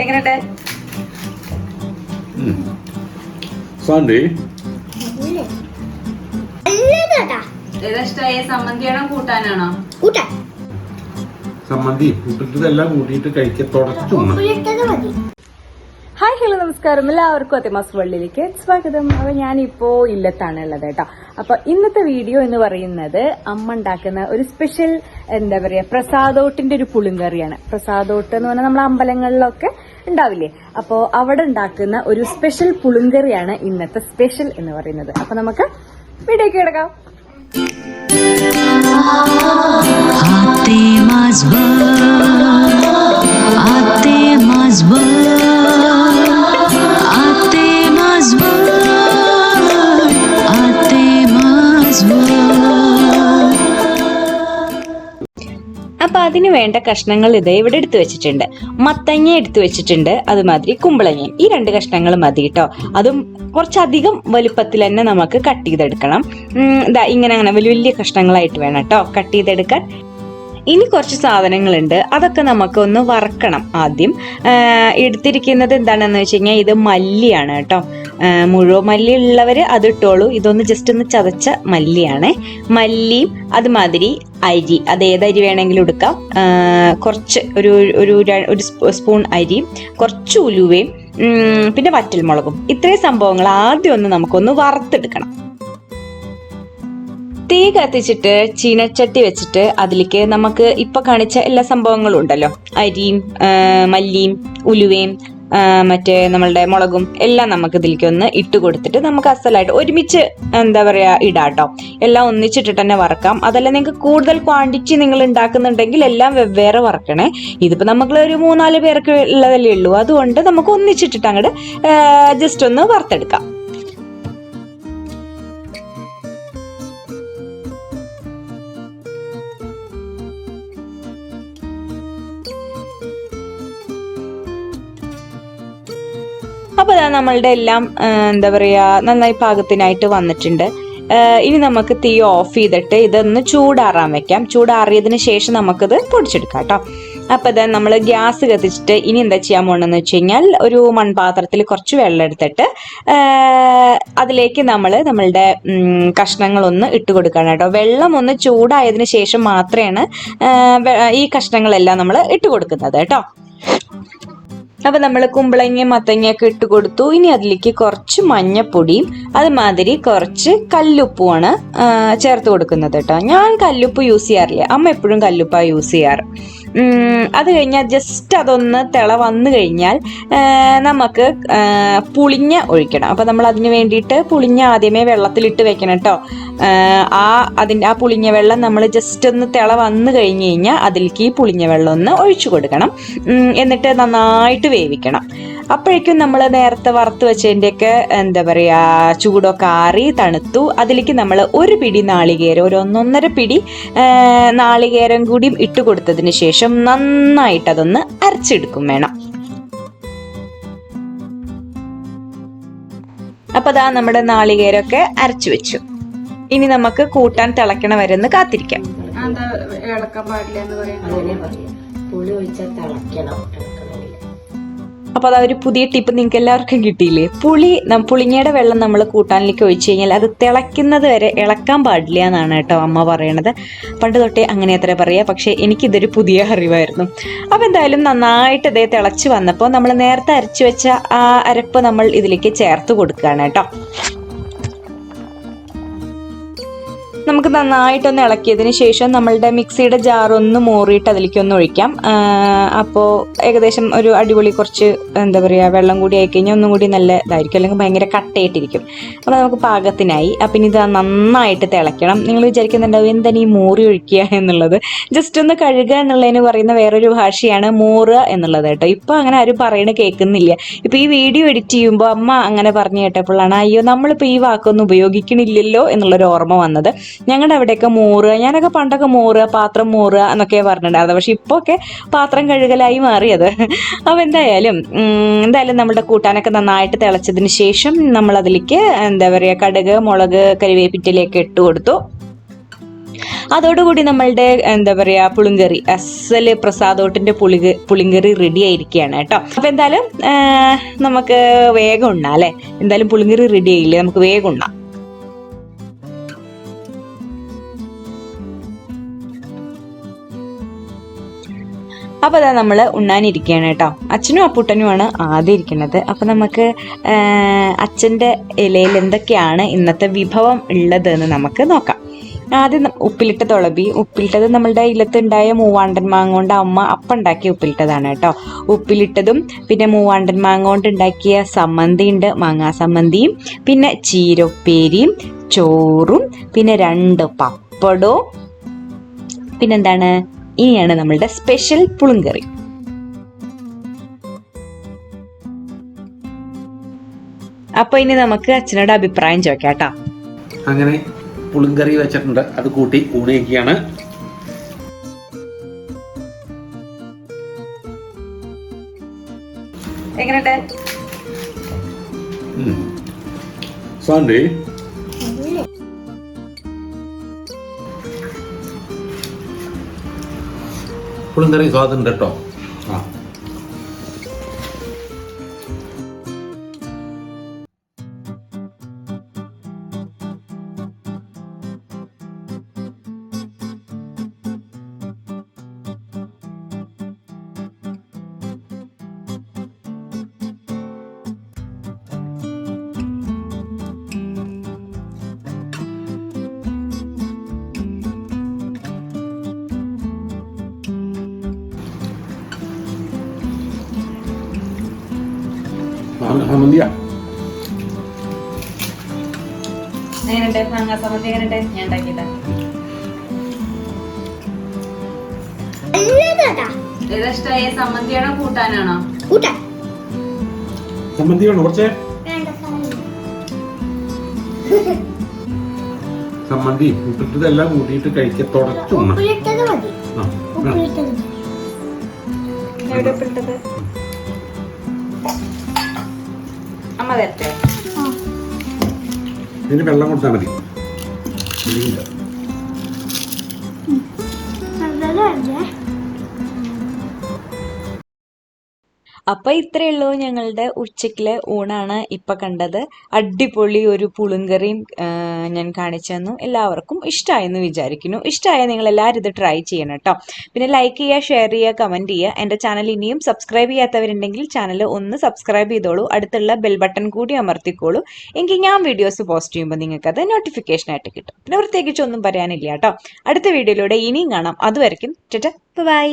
എങ്ങനെയുണ്ട്? സാണ്ടി. ഏതാ ഇഷ്ടമായ സമ്മന്തിയാണോ കൂട്ടാനാണോ? കൂട്ടാൻ. സമ്മന്തി. കൂട്ടിട്ടതെല്ലാം കൂട്ടിയിട്ട് കഴിക്കത്തോടെ തുടച്ചുണ്ണ ഉപ്പിലിട്ടത് മതി. ഹായ് ഹലോ നമസ്കാരം. എല്ലാവർക്കും അതിമാസ് വള്ളിയിലേക്ക് സ്വാഗതം. അപ്പൊ ഞാനിപ്പോ ഇല്ലത്താണ് ഉള്ളത് കേട്ടോ. അപ്പൊ ഇന്നത്തെ വീഡിയോ എന്ന് പറയുന്നത് അമ്മ ഉണ്ടാക്കുന്ന ഒരു സ്പെഷ്യൽ എന്താ പറയാ പ്രസാദോട്ടിന്റെ ഒരു പുളിങ്കറിയാണ്. പ്രസാദോട്ട് എന്ന് പറഞ്ഞാൽ നമ്മളെ അമ്പലങ്ങളിലൊക്കെ ഉണ്ടാവില്ലേ? അപ്പോ അവിടെ ഉണ്ടാക്കുന്ന ഒരു സ്പെഷ്യൽ പുളിങ്കറിയാണ് ഇന്നത്തെ സ്പെഷ്യൽ എന്ന് പറയുന്നത്. അപ്പൊ നമുക്ക് വീഡിയോ കിടക്കാം. Ate mazba Ate mazba അതിന് വേണ്ട കഷ്ണങ്ങൾ ഇത് ഇവിടെ എടുത്തു വെച്ചിട്ടുണ്ട്. മത്തങ്ങ എടുത്തു വെച്ചിട്ടുണ്ട്. അതുമാതിരി കുമ്പളങ്ങയും. ഈ രണ്ട് കഷ്ണങ്ങൾ മതി കേട്ടോ അതും കുറച്ചധികം വലുപ്പത്തിൽ തന്നെ നമുക്ക് കട്ട് ചെയ്തെടുക്കണം. ഇങ്ങനെ അങ്ങനെ വലിയ വലിയ കഷ്ണങ്ങളായിട്ട് വേണം കേട്ടോ കട്ട് ചെയ്തെടുക്കാൻ. ഇനി കുറച്ച് സാധനങ്ങളുണ്ട്. അതൊക്കെ നമുക്ക് ഒന്ന് വറക്കണം ആദ്യം. എടുത്തിരിക്കുന്നത് എന്താണെന്ന് വെച്ച് കഴിഞ്ഞാൽ ഇത് മല്ലിയാണ് കേട്ടോ. മുഴുവൻ മല്ലി ഉള്ളവർ അത് ഇട്ടോളൂ. ഇതൊന്ന് ജസ്റ്റ് ഒന്ന് ചതച്ച മല്ലിയാണ്. മല്ലിയും അതുമാതിരി അരി. അത് ഏത് അരി വേണമെങ്കിലും എടുക്കാം. കുറച്ച് ഒരു ഒരു ഒരു സ്പൂൺ അരി കുറച്ച് ഉലുവയും പിന്നെ വറ്റൽമുളകും. ഇത്രയും സംഭവങ്ങൾ ആദ്യം ഒന്ന് നമുക്കൊന്ന് വറുത്തെടുക്കണം. തീ കത്തിച്ചിട്ട് ചീനച്ചട്ടി വെച്ചിട്ട് അതിലേക്ക് നമുക്ക് ഇപ്പൊ കാണിച്ച എല്ലാ സംഭവങ്ങളും ഉണ്ടല്ലോ. അരിയും മല്ലിയും ഉലുവയും മറ്റേ നമ്മളുടെ മുളകും എല്ലാം നമുക്ക് ഇതിലേക്ക് ഒന്ന് ഇട്ട് കൊടുത്തിട്ട് നമുക്ക് അസലായിട്ട് ഒരുമിച്ച് എന്താ പറയാ ഇടാട്ടോ. എല്ലാം ഒന്നിച്ചിട്ടിട്ട് തന്നെ വറക്കാം. അതല്ല നിങ്ങൾക്ക് കൂടുതൽ ക്വാണ്ടിറ്റി നിങ്ങൾ ഉണ്ടാക്കുന്നുണ്ടെങ്കിൽ എല്ലാം വെവ്വേറെ വറക്കണേ. ഇതിപ്പോ നമ്മൾ ഒരു മൂന്നാൽ പേർക്ക് ഉള്ളതല്ലേ ഉള്ളൂ. അതുകൊണ്ട് നമുക്ക് ഒന്നിച്ചിട്ടിട്ട് അങ്ങോട്ട് ജസ്റ്റ് ഒന്ന് വറുത്തെടുക്കാം. അപ്പൊ അതാ നമ്മളുടെ എല്ലാം എന്താ പറയാ നന്നായി പാകത്തിനായിട്ട് വന്നിട്ടുണ്ട്. ഇനി നമുക്ക് തീ ഓഫ് ചെയ്തിട്ട് ഇതൊന്ന് ചൂടാറാൻ വെക്കാം. ചൂടാറിയതിന് ശേഷം നമുക്കിത് പൊടിച്ചെടുക്കാം കേട്ടോ. അപ്പൊ ഇത് നമ്മൾ ഗ്യാസ് കത്തിച്ചിട്ട് ഇനി എന്താ ചെയ്യാൻ പോകണമെന്ന് വെച്ച് കഴിഞ്ഞാൽ ഒരു മൺപാത്രത്തിൽ കുറച്ച് വെള്ളം എടുത്തിട്ട് അതിലേക്ക് നമ്മൾ നമ്മളുടെ കഷ്ണങ്ങളൊന്ന് ഇട്ട് കൊടുക്കണം കേട്ടോ. വെള്ളം ഒന്ന് ചൂടായതിനു ശേഷം മാത്രമാണ് ഈ കഷ്ണങ്ങളെല്ലാം നമ്മൾ ഇട്ട് കൊടുക്കുന്നത് കേട്ടോ. അപ്പൊ നമ്മൾ കുമ്പളങ്ങയും മത്തങ്ങയൊക്കെ ഇട്ട് കൊടുത്തു. ഇനി അതിലേക്ക് കുറച്ച് മഞ്ഞപ്പൊടിയും അതുമാതിരി കുറച്ച് കല്ലുപ്പുമാണ് ചേർത്ത് കൊടുക്കുന്നത് കേട്ടോ. ഞാൻ കല്ലുപ്പ് യൂസ് ചെയ്യാറില്ല. അമ്മ എപ്പോഴും കല്ലുപ്പാ യൂസ് ചെയ്യാറ്. അത് കഴിഞ്ഞാൽ ജസ്റ്റ് അതൊന്ന് തിള വന്നു കഴിഞ്ഞാൽ നമുക്ക് പുളിഞ്ഞ ഒഴിക്കണം. അപ്പോൾ നമ്മൾ അതിന് വേണ്ടിയിട്ട് പുളിഞ്ഞ ആദ്യമേ വെള്ളത്തിലിട്ട് വെക്കണം കേട്ടോ ആ അതിന്റെ ആ പുളിഞ്ഞ വെള്ളം നമ്മൾ ജസ്റ്റ് ഒന്ന് തിള വന്നു കഴിഞ്ഞ് കഴിഞ്ഞാൽ അതിലേക്ക് ഈ പുളിഞ്ഞ വെള്ളം ഒന്ന് ഒഴിച്ചു കൊടുക്കണം. എന്നിട്ട് നന്നായിട്ട് വേവിക്കണം. അപ്പോഴേക്കും നമ്മൾ നേരത്തെ വറുത്ത് വെച്ചതിന്റെയൊക്കെ എന്താ പറയുക ചൂടൊക്കെ ആറി തണുത്തു. അതിലേക്ക് നമ്മൾ ഒരു പിടി നാളികേരം ഒരു ഒന്നൊന്നര പിടി നാളികേരം കൂടി ഇട്ട് കൊടുത്തതിന് ശേഷം നന്നായിട്ട് അതൊന്ന് അരച്ചെടുക്കും വേണം. അപ്പൊ അതാ നമ്മുടെ നാളികേരമൊക്കെ അരച്ചു വെച്ചു. ഇനി നമുക്ക് കൂട്ടാൻ തിളക്കണ വരെ ഒന്ന് കാത്തിരിക്കാം പുളി ഒഴിച്ചാൽ തിളയ്ക്കണം അപ്പൊ അതാ ഒരു പുതിയ ടിപ്പ് നിങ്ങൾക്ക് എല്ലാവർക്കും കിട്ടിയില്ലേ? പുളി പുളിങ്ങയുടെ വെള്ളം നമ്മൾ കൂട്ടാനിലേക്ക് ഒഴിച്ചു കഴിഞ്ഞാൽ അത് തിളയ്ക്കുന്നത് വരെ ഇളക്കാൻ പാടില്ല എന്നാണ് കേട്ടോ അമ്മ പറയണത്. പണ്ട് തൊട്ടേ അങ്ങനെ അത്ര പറയാ. പക്ഷെ എനിക്കിതൊരു പുതിയ അറിവായിരുന്നു. അപ്പൊ എന്തായാലും നന്നായിട്ട് ഇതേ തിളച്ച് വന്നപ്പോൾ നമ്മൾ നേരത്തെ അരച്ചു വെച്ച ആ അരപ്പ് നമ്മൾ ഇതിലേക്ക് ചേർത്ത് കൊടുക്കുകയാണ് കേട്ടോ. നമുക്ക് നന്നായിട്ടൊന്ന് ഇളക്കിയതിന് ശേഷം നമ്മളുടെ മിക്സിയുടെ ജാറൊന്ന് മോറിയിട്ട് അതിലേക്ക് ഒന്ന് ഒഴിക്കാം. അപ്പോൾ ഏകദേശം ഒരു അടിപൊളി കുറച്ച് എന്താ പറയുക വെള്ളം കൂടി ആയി കഴിഞ്ഞാൽ ഒന്നും കൂടി നല്ല ഇതായിരിക്കും. അല്ലെങ്കിൽ ഭയങ്കര കട്ടയായിട്ടിരിക്കും. അപ്പോൾ നമുക്ക് പാകത്തിനായി. അപ്പം ഇനി ഇത് നന്നായിട്ട് തിളയ്ക്കണം. നിങ്ങൾ വിചാരിക്കുന്നുണ്ടാവും എന്താണ് ഈ മോറി ഒഴിക്കുക എന്നുള്ളത്? ജസ്റ്റ് ഒന്ന് കഴുകുക എന്നുള്ളതിന് പറയുന്ന വേറൊരു ഭാഷയാണ് മോറുക എന്നുള്ളത് കേട്ടോ. ഇപ്പോൾ അങ്ങനെ ആരും പറയണ കേൾക്കുന്നില്ല ഇപ്പോൾ ഈ വീഡിയോ എഡിറ്റ് ചെയ്യുമ്പോൾ അമ്മ അങ്ങനെ പറഞ്ഞു കേട്ടപ്പോഴാണ് അയ്യോ നമ്മളിപ്പോൾ ഈ വാക്കൊന്നും ഉപയോഗിക്കണില്ലല്ലോ എന്നുള്ളൊരു ഓർമ്മ വന്നത്. ഞങ്ങളുടെ അവിടെയൊക്കെ മോറുക ഞാനൊക്കെ പണ്ടൊക്കെ മോറുക പാത്രം മോറുക എന്നൊക്കെ പറഞ്ഞിട്ടുണ്ടായിരുന്നു പക്ഷെ ഇപ്പോൾ ഒക്കെ പാത്രം കഴുകലായി മാറിയത്. അപ്പോൾ എന്തായാലും എന്തായാലും നമ്മുടെ കൂട്ടാനൊക്കെ നന്നായിട്ട് തിളച്ചതിന് ശേഷം നമ്മൾ അതിലേക്ക് എന്താ പറയുക കടുക് മുളക് കരിവേപ്പിറ്റലൊക്കെ ഇട്ട് കൊടുത്തു. അതോടുകൂടി നമ്മളുടെ എന്താ പറയാ പുളിങ്കറി അസൽ പ്രസാദോട്ടിന്റെ പുളിക പുളിങ്കറി റെഡി ആയിരിക്കുകയാണ് കേട്ടോ. അപ്പൊ എന്തായാലും നമുക്ക് വേഗം ഉണ്ണാം അല്ലെ? എന്തായാലും പുളിങ്കറി റെഡി ആയില്ലേ? നമുക്ക് വേഗം ഉണ്ണാം. അപ്പൊ അതാ നമ്മൾ ഉണ്ണാനിരിക്കുകയാണ് കേട്ടോ. അച്ഛനും അപ്പൂട്ടനുമാണ് ആദ്യം ഇരിക്കുന്നത്. അപ്പൊ നമുക്ക് അച്ഛന്റെ ഇലയിൽ എന്തൊക്കെയാണ് ഇന്നത്തെ വിഭവം ഉള്ളത് എന്ന് നമുക്ക് നോക്കാം. ആദ്യം ഉപ്പിലിട്ട തുളബി ഉപ്പിലിട്ടത് നമ്മളുടെ ഇല്ലത്തുണ്ടായ മൂവാണ്ടൻ മാങ്ങ കൊണ്ട് അമ്മ അപ്പുണ്ടാക്കിയ ഉപ്പിലിട്ടതാണ് കേട്ടോ. ഉപ്പിലിട്ടതും പിന്നെ മൂവാണ്ടൻ മാങ്ങ കൊണ്ട് ഉണ്ടാക്കിയ സമ്മന്തി ഉണ്ട് മാങ്ങാ സമ്മന്തിയും പിന്നെ ചീരപ്പേരിയും ചോറും പിന്നെ രണ്ട് പപ്പടവും. പിന്നെന്താണ്? ഇനിയാണ് നമ്മളുടെ സ്പെഷ്യൽ പുളിങ്കറി. അപ്പൊ ഇനി നമുക്ക് അച്ഛനോട് അഭിപ്രായം ചോദിക്കാം കേട്ടോ അങ്ങനെ പുളിങ്കറി വെച്ചിട്ടുണ്ട്. അത് കൂട്ടി ഊണിയൊക്കെയാണ്. എങ്ങനെയുണ്ട്? സാൻഡേ പുളിങ്കറി സ്വാദുണ്ട് കേട്ടോ. സമ്മന്തിയാ എങ്ങനെയുണ്ട്? മാങ്ങാ സമ്മന്തി എങ്ങനെയുണ്ട്? ഞാൻ ഉണ്ടാക്കിയതാ. ഏതാ ഇഷ്ടമായ സമ്മന്തിയാണോ കൂട്ടാനാണോ? സമ്മന്തി വേണോ കുറച്ചേ? സമ്മന്തി. ഉപ്പിട്ടതെല്ലാം കൂട്ടിയിട്ട് കഴിക്ക തുടച്ചുണ്ണ ഉപ്പിലിട്ടത് മതി. ഉപ്പിട്ടത് അമ്മ തരട്ടെ ഇതിന് വെള്ളം കൊടുത്താൽ മതി. ഇല്ല. അപ്പൊ ഇത്രയേ ഉള്ളൂ ഞങ്ങളുടെ ഉച്ചക്കിലെ ഊണാണ് ഇപ്പൊ കണ്ടത്. അടിപൊളി ഒരു പുളുങ്കറിയും ഞാൻ കാണിച്ചു തന്നു. എല്ലാവർക്കും ഇഷ്ടമായെന്ന് വിചാരിക്കുന്നു. ഇഷ്ടമായ നിങ്ങൾ എല്ലാവരും ഇത് ട്രൈ ചെയ്യണം കേട്ടോ പിന്നെ ലൈക്ക് ചെയ്യുക ഷെയർ ചെയ്യുക കമന്റ് ചെയ്യുക. എന്റെ ചാനൽ ഇനിയും സബ്സ്ക്രൈബ് ചെയ്യാത്തവരുണ്ടെങ്കിൽ ചാനൽ ഒന്ന് സബ്സ്ക്രൈബ് ചെയ്തോളൂ. അടുത്തുള്ള ബെൽ ബട്ടൺ കൂടി അമർത്തിക്കോളൂ. എങ്കിൽ ഞാൻ വീഡിയോസ് പോസ്റ്റ് ചെയ്യുമ്പോൾ നിങ്ങൾക്ക് അത് നോട്ടിഫിക്കേഷൻ ആയിട്ട് കിട്ടും. പിന്നെ പ്രത്യേകിച്ച് ഒന്നും പറയാനില്ല കേട്ടോ അടുത്ത വീഡിയോയിലൂടെ ഇനിയും കാണാം. അതുവരെയും ബൈ